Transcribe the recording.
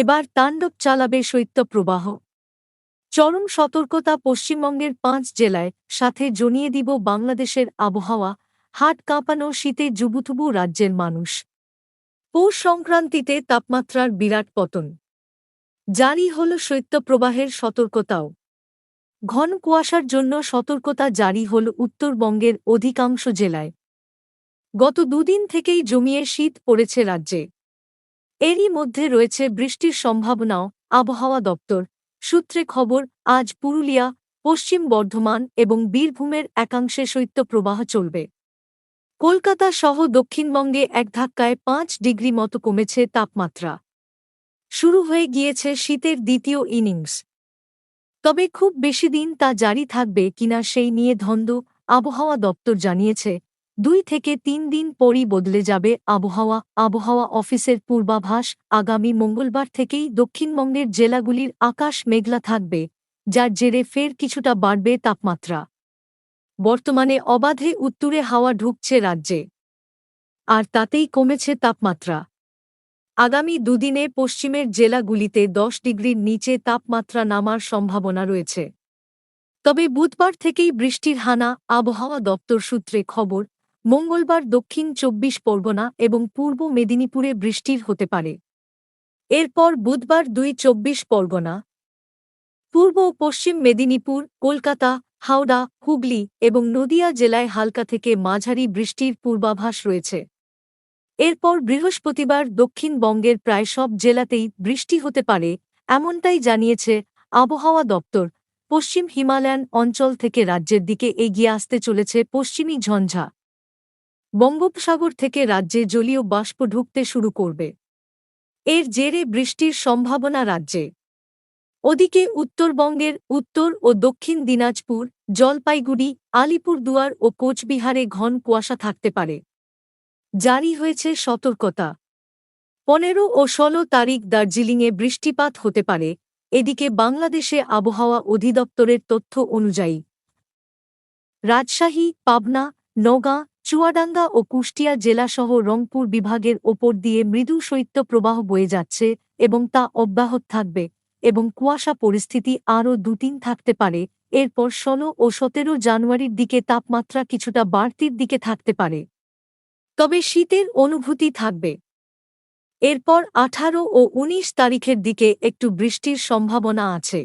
এবার তাণ্ডব চালাবে শৈত্যপ্রবাহ। চরম সতর্কতা পশ্চিমবঙ্গের পাঁচ জেলায় সাথে জনিয়ে দিব বাংলাদেশের আবহাওয়া হাট কাঁপানো শীতে জুবুথুবু রাজ্যের মানুষ। পৌষ সংক্রান্তিতে তাপমাত্রার বিরাট পতন। জারি হল শৈত্যপ্রবাহের সতর্কতাও। ঘন কুয়াশার জন্য সতর্কতা জারি হল উত্তরবঙ্গের অধিকাংশ জেলায়। গত দুদিন থেকেই জমিয়ে শীত পড়েছে রাজ্যে। এরই মধ্যে রয়েছে বৃষ্টির সম্ভাবনাও আবহাওয়া দপ্তর। সূত্রে খবর, আজ পুরুলিয়া, পশ্চিম বর্ধমান এবং বীরভূমের একাংশে শৈত্যপ্রবাহ চলবে। কলকাতা সহ দক্ষিণবঙ্গে এক ধাক্কায় পাঁচ ডিগ্রি মতো কমেছে তাপমাত্রা। শুরু হয়ে গিয়েছে শীতের দ্বিতীয় ইনিংস। তবে খুব বেশি দিন তা জারি থাকবে কিনা সেই নিয়ে ধন্দ আবহাওয়া দপ্তর জানিয়েছে দুই থেকে তিন দিন পরই বদলে যাবে আবহাওয়া। আবহাওয়া অফিসের পূর্বাভাস, আগামী মঙ্গলবার থেকেই দক্ষিণবঙ্গের জেলাগুলির আকাশ মেঘলা থাকবে, যার জেরে ফের কিছুটা বাড়বে তাপমাত্রা। বর্তমানে অবাধে উত্তুরে হাওয়া ঢুকছে রাজ্যে। আর তাতেই কমেছে তাপমাত্রা। আগামী দুদিনে পশ্চিমের জেলাগুলিতে দশ ডিগ্রির নিচে তাপমাত্রা নামার সম্ভাবনা রয়েছে। তবে বুধবার থেকেই বৃষ্টির হানা, আবহাওয়া দপ্তর সূত্রে খবর মঙ্গলবার দক্ষিণ চব্বিশ পরগনা এবং পূর্ব মেদিনীপুরে বৃষ্টির হতে পারে। এরপর বুধবার দুই চব্বিশ পরগনা, পূর্ব ও পশ্চিম মেদিনীপুর, কলকাতা, হাওড়া, হুগলি এবং নদিয়া জেলায় হালকা থেকে মাঝারি বৃষ্টির পূর্বাভাস রয়েছে। এরপর বৃহস্পতিবার দক্ষিণবঙ্গের প্রায় সব জেলাতেই বৃষ্টি হতে পারে, এমনটাই জানিয়েছে আবহাওয়া দপ্তর। পশ্চিম হিমালয়ান অঞ্চল থেকে রাজ্যের দিকে এগিয়ে আসতে চলেছে পশ্চিমী ঝঞ্ঝা। বঙ্গোপসাগর থেকে রাজ্যে জলীয় বাষ্প ঢুকতে শুরু করবে। এর জেরে বৃষ্টির সম্ভাবনা রাজ্যে। ওদিকে উত্তরবঙ্গের উত্তর ও দক্ষিণ দিনাজপুর, জলপাইগুড়ি, আলিপুরদুয়ার ও কোচবিহারে ঘন কুয়াশা থাকতে পারে। জারি হয়েছে সতর্কতা। পনেরো ও ষোলো তারিখ দার্জিলিংয়ে বৃষ্টিপাত হতে পারে। এদিকে বাংলাদেশে আবহাওয়া অধিদপ্তরের তথ্য অনুযায়ী। রাজশাহী, পাবনা, নওগাঁ চুয়াডাঙ্গা ও কুষ্টিয়া জেলাসহ রংপুর বিভাগের ওপর দিয়ে মৃদু শৈত্যপ্রবাহ বয়ে যাচ্ছে এবং তা অব্যাহত থাকবে এবং কুয়াশা পরিস্থিতি আরও দুদিন থাকতে পারে। এরপর ষোলো ও সতেরো জানুয়ারির দিকে তাপমাত্রা কিছুটা বাড়তির দিকে থাকতে পারে। তবে শীতের অনুভূতি থাকবে। এরপর আঠারো ও ১৯ তারিখের দিকে একটু বৃষ্টির সম্ভাবনা আছে।